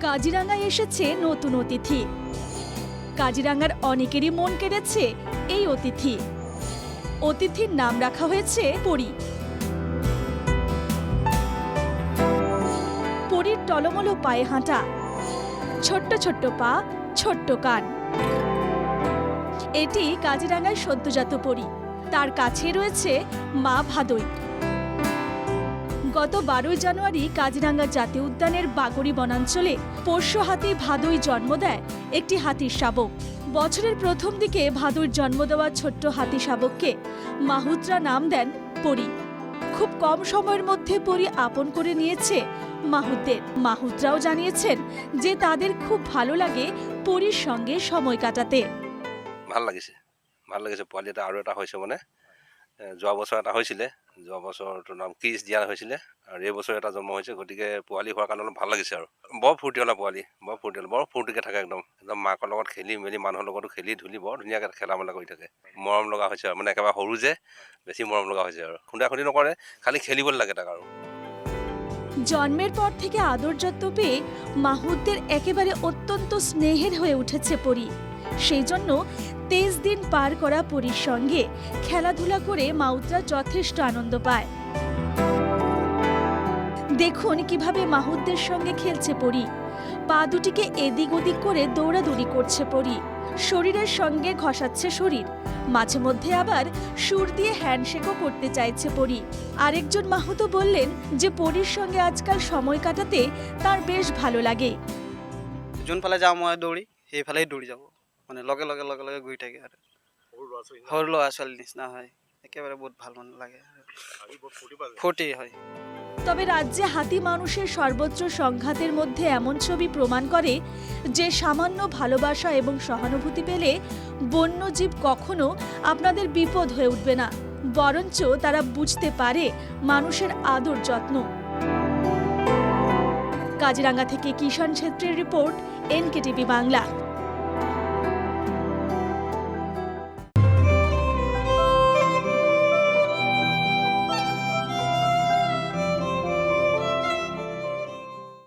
কাজিরাঙ্গায় এসেছে নতুন অতিথি। কাজিরাঙ্গার অনেকেরই মন কেড়েছে এই অতিথি। অতিথির নাম রাখা হয়েছে পরী। পরীর টলমলো পায়ে হাঁটা। ছোট্ট ছোট্ট পা, ছোট্ট কান। এটি কাজিরাঙ্গায় সদ্যজাত পরী। তার কাছে রয়েছে মা ভাদই। গত বারোই জানুয়ারি কাজিরাঙ্গা জাতীয় উদ্যানের বাগড়ি বনাঞ্চলে পোষ্য হাতি ভাদুই জন্ম দেয় একটি হাতির শাবক। বছরের প্রথম দিকে ভাদুর জন্ম দেওয়া ছোট্ট হাতি শাবককে মাহুত্রা নাম দেন পরি। খুব কম সময়ের মধ্যে পরি আপন করে নিয়েছে মাহুতদের। মাহুতরাও জানিয়েছেন যে তাদের খুব ভালো লাগে পরির সঙ্গে সময় কাটাতে। ভালো লাগিছে। ভালো লাগিছে পোৱালি এটা এটা হৈছে মানে। যোৱা বছৰ এটা হৈছিলে, যোৱা বছৰটোৰ নাম ক্ৰিছ দিয়া হৈছিলে, আৰু এই বছৰ এটা জন্ম হৈছে, গতিকে পোৱালি হোৱাৰ কাৰণে অলপ ভালো লাগিছে আৰু। বৰ ফূৰ্তি ফূৰ্তিৱালা পোৱালি, বৰ ফূৰ্তি ফূৰ্তিৱালা বৰ ফূৰ্তিকৈ থাকে একদম। একদম মাকৰ লগত খেলি মেলি, মানুহৰ লগতো খেলি ধূলি বৰ ধুনীয়াকৈ খেলা মেলা কৰি থাকে। মৰম লগা হৈছে আৰু মানে একেবাৰে সৰু যে, বেছি মৰম লগা হৈছে আৰু। খুন্দা খুন্দি নকৰে, খালি খেলিবলৈ লাগে তাক আৰু। জন্মের পর থেকে আদর যত্ন পেয়ে মাহুতদের একেবারে অত্যন্ত স্নেহের হয়ে উঠেছে পরি। সেই জন্য তেইশ দিন পার করা পরীর সঙ্গে খেলাধুলা করে মাউতরা যথেষ্ট আনন্দ পায়। দেখুন কীভাবে মাহুতদের সঙ্গে খেলছে পরি। পা দুটিকে এদিক ওদিক করে দৌড়াদৌড়ি করছে পরি। শরীরের সঙ্গে ঘষাচ্ছে শরীর। মাঝে মধ্যে আবার সুর দিয়ে হ্যান্ডশেকও করতে চাইছে পরি। আরেকজন মাহুতো বললেন যে পরির সঙ্গে আজকাল সময় কাটাতে তার বেশ ভালো লাগে। যোনফালে যাওঁ মই দৌৰি সেইফালেই দৌৰি যাব। মানে লগে লগে লগে লগে গৈ থাকে আৰু। সৰু ল'ৰা ছোৱালীৰ নিচিনা হয়। একেবাৰে বহুত ভালো মানে লাগে ফূৰ্তি হয়। তবে রাজ্যে হাতি মানুষের সর্বোচ্চ সংঘাতের মধ্যে এমন ছবি প্রমাণ করে যে সামান্য ভালোবাসা এবং সহানুভূতি পেলে বন্যজীব কখনো আপনাদের বিপদ হয়ে উঠবে না বরঞ্চ তারা বুঝতে পারে মানুষের আদর যত্ন। কাজিরাঙ্গা থেকে কিষাণ ছেত্রীর রিপোর্ট এনকেটিভি বাংলা।